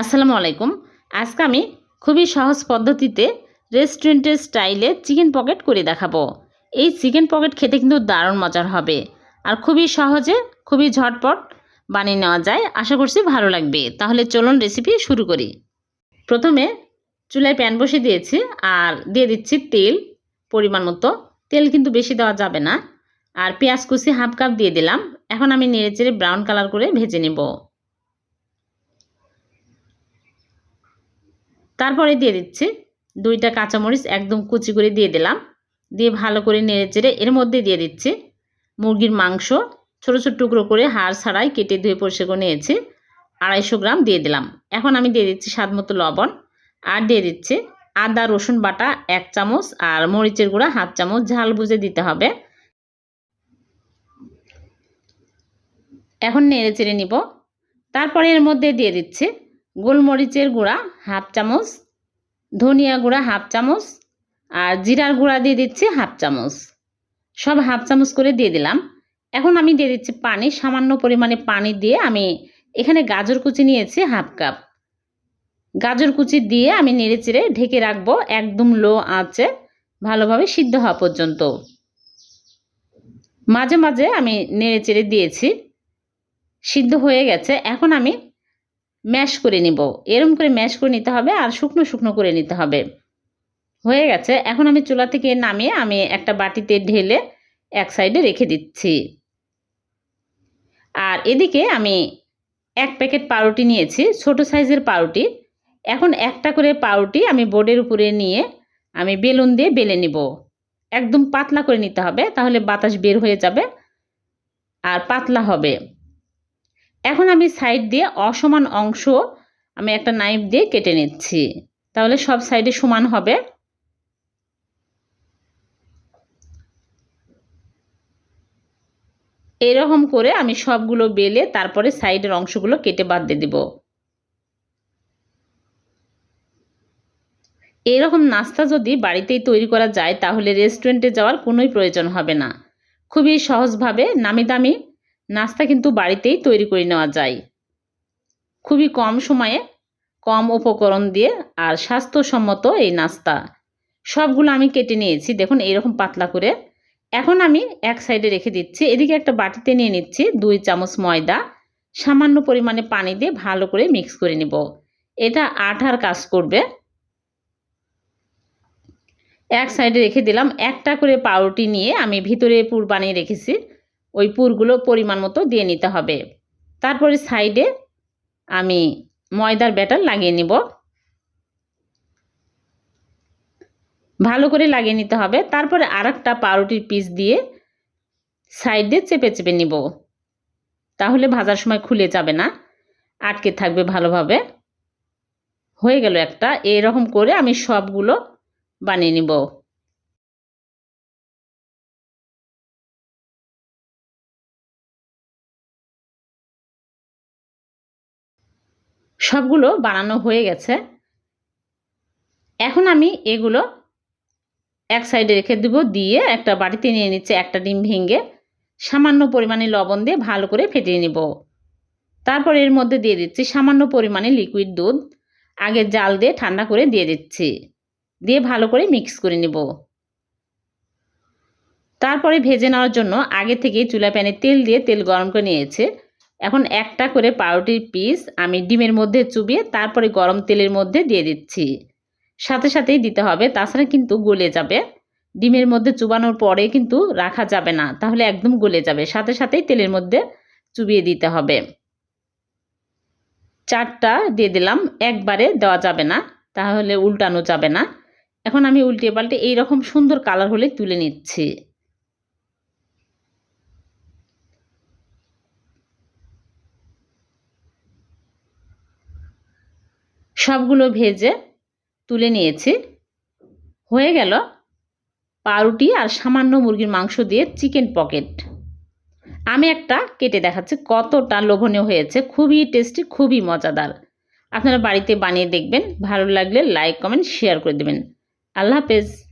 আসসালামু আলাইকুম। আজকে আমি খুবই সহজ পদ্ধতিতে রেস্টুরেন্টের স্টাইলে চিকেন পকেট করে দেখাবো। এই চিকেন পকেট খেতে কিন্তু দারুণ মজার হবে আর খুবই সহজে, খুবই ঝটপট বানিয়ে নেওয়া যায়। আশা করছি ভালো লাগবে। তাহলে চলুন রেসিপি শুরু করি। প্রথমে চুলায় প্যান বসে দিয়েছি আর দিয়ে দিচ্ছি তেল। পরিমাণ মতো। তেল কিন্তু বেশি দেওয়া যাবে না। আর পেঁয়াজ কুচি হাফ কাপ দিয়ে দিলাম। এখন আমি নেড়ে চেড়ে ব্রাউন কালার করে ভেজে নেব। তারপরে দিয়ে দিচ্ছি দুইটা কাঁচামরিচ একদম কুচি করে দিয়ে দিলাম। দিয়ে ভালো করে নেড়ে চেড়ে এর মধ্যে দিয়ে দিচ্ছি মুরগির মাংস। ছোটো ছোটো টুকরো করে হাড় ছাড়াই কেটে ধুয়ে পরিষ্কার করে নিয়েছি। আড়াইশো গ্রাম দিয়ে দিলাম। এখন আমি দিয়ে দিচ্ছি স্বাদ মতো লবণ। আর দিয়ে দিচ্ছি আদা, রসুন বাটা এক চামচ আর মরিচের গুঁড়া হাফ চামচ। ঝাল বুঝে দিতে হবে। এখন নেড়ে চেড়ে নিব। তারপরে এর মধ্যে দিয়ে দিচ্ছি গোলমরিচের গুঁড়া হাফ চামচ, ধনিয়া গুঁড়া হাফ চামচ আর জিরার গুঁড়া দিয়ে দিচ্ছি হাফ চামচ। সব হাফ চামচ করে দিয়ে দিলাম। এখন আমি দিয়ে দিচ্ছি পানি, সামান্য পরিমাণে পানি দিয়ে আমি এখানে গাজর কুচি নিয়েছি হাফ কাপ। গাজর কুচি দিয়ে আমি নেড়ে চেড়ে ঢেকে রাখব একদম লো আঁচে, ভালোভাবে সিদ্ধ হওয়া পর্যন্ত। মাঝে মাঝে আমি নেড়ে চেড়ে দিয়েছি। সিদ্ধ হয়ে গেছে। এখন আমি ম্যাশ করে নিব। এরম করে ম্যাশ করে নিতে হবে আর শুকনো শুকনো করে নিতে হবে। হয়ে গেছে। এখন আমি চুলা থেকে নামিয়ে আমি একটা বাটিতে ঢেলে এক সাইডে রেখে দিচ্ছি। আর এদিকে আমি এক প্যাকেট পাউরুটি নিয়েছি, ছোট সাইজের পাউরুটি। এখন একটা করে পাউরুটি আমি বোর্ডের উপরে নিয়ে আমি বেলুন দিয়ে বেলে নিব। একদম পাতলা করে নিতে হবে, তাহলে বাতাস বের হয়ে যাবে আর পাতলা হবে। এখন আমি সাইড দিয়ে অসমান অংশ আমি একটা নাইফ দিয়ে কেটে নিচ্ছি। তাহলে সব সাইডে সমান হবে। এরকম করে আমি সবগুলো বেলে তারপরে সাইডের অংশগুলো কেটে বাদ দিয়ে দিব। এরকম নাস্তা যদি বাড়িতেই তৈরি করা যায়, তাহলে রেস্টুরেন্টে যাওয়ার কোনোই প্রয়োজন হবে না। খুবই সহজভাবে নামি দামি নাস্তা কিন্তু বাড়িতেই তৈরি করে নেওয়া যায়। খুবই কম সময়ে কম উপকরণ দিয়ে আর স্বাস্থ্যসম্মত এই নাস্তা। সবগুলো আমি কেটে নিয়েছি। দেখুন, এইরকম পাতলা করে। এখন আমি এক সাইডে রেখে দিচ্ছি। এদিকে একটা বাটিতে নিয়ে নিচ্ছি দুই চামচ ময়দা। সামান্য পরিমাণে পানি দিয়ে ভালো করে মিক্স করে নিব। এটা আঠার কাজ করবে। এক সাইডে রেখে দিলাম। একটা করে পাউরুটি নিয়ে আমি ভিতরে পুর বানিয়ে রেখেছি। ওই পুরগুলো পরিমাণ মতো দিয়ে নিতে হবে। তারপরে সাইডে আমি ময়দার ব্যাটার লাগিয়ে নিব। ভালো করে লাগিয়ে নিতে হবে। তারপরে আর একটা পাউরুটির পিস দিয়ে সাইডে চেপে চেপে নিব। তাহলে ভাজার সময় খুলে যাবে না, আটকে থাকবে ভালোভাবে। হয়ে গেল একটা। এরকম করে আমি সবগুলো বানিয়ে নিব। সবগুলো বানানো হয়ে গেছে। এখন আমি এগুলো এক সাইডে রেখে দেব, দিয়ে একটা বাটিতে নিয়ে নিচ্ছে একটা ডিম ভেঙে সামান্য পরিমাণে লবণ দিয়ে ভালো করে ফেটিয়ে নিব। তারপর এর মধ্যে দিয়ে দিচ্ছি সামান্য পরিমাণে লিকুইড দুধ। আগে জাল দিয়ে ঠান্ডা করে দিয়ে দিচ্ছি। দিয়ে ভালো করে মিক্স করে নিব। তারপরে ভেজে নেওয়ার জন্য আগে থেকেই চুলা প্যানে তেল দিয়ে তেল গরম করে নিয়েছে। এখন একটা করে পাউরুটির পিস আমি ডিমের মধ্যে চুবিয়ে তারপরে গরম তেলের মধ্যে দিয়ে দিচ্ছি। সাথে সাথেই দিতে হবে, তাছাড়া কিন্তু গলে যাবে। ডিমের মধ্যে চুবানোর পরে কিন্তু রাখা যাবে না, তাহলে একদম গলে যাবে। সাথে সাথেই তেলের মধ্যে চুবিয়ে দিতে হবে। চারটা দিয়ে দিলাম, একবারে দেওয়া যাবে না, তাহলে উল্টানো যাবে না। এখন আমি উল্টিয়ে পাল্টে এইরকম সুন্দর কালার হলে তুলে নিচ্ছি। সবগুলো ভেজে তুলে নিয়েছি। হয়ে গেল পাউরুটি আর সামান্য মুরগির মাংস দিয়ে চিকেন পকেট। আমি একটা কেটে দেখাচ্ছি, কতটা লোভনীয় হয়েছে, খুবই টেস্টি, খুবই মজাদার। আপনারা বাড়িতে বানিয়ে দেখবেন, ভালো লাগলে লাইক, কমেন্ট, শেয়ার করে দেবেন। আল্লাহ হাফেজ।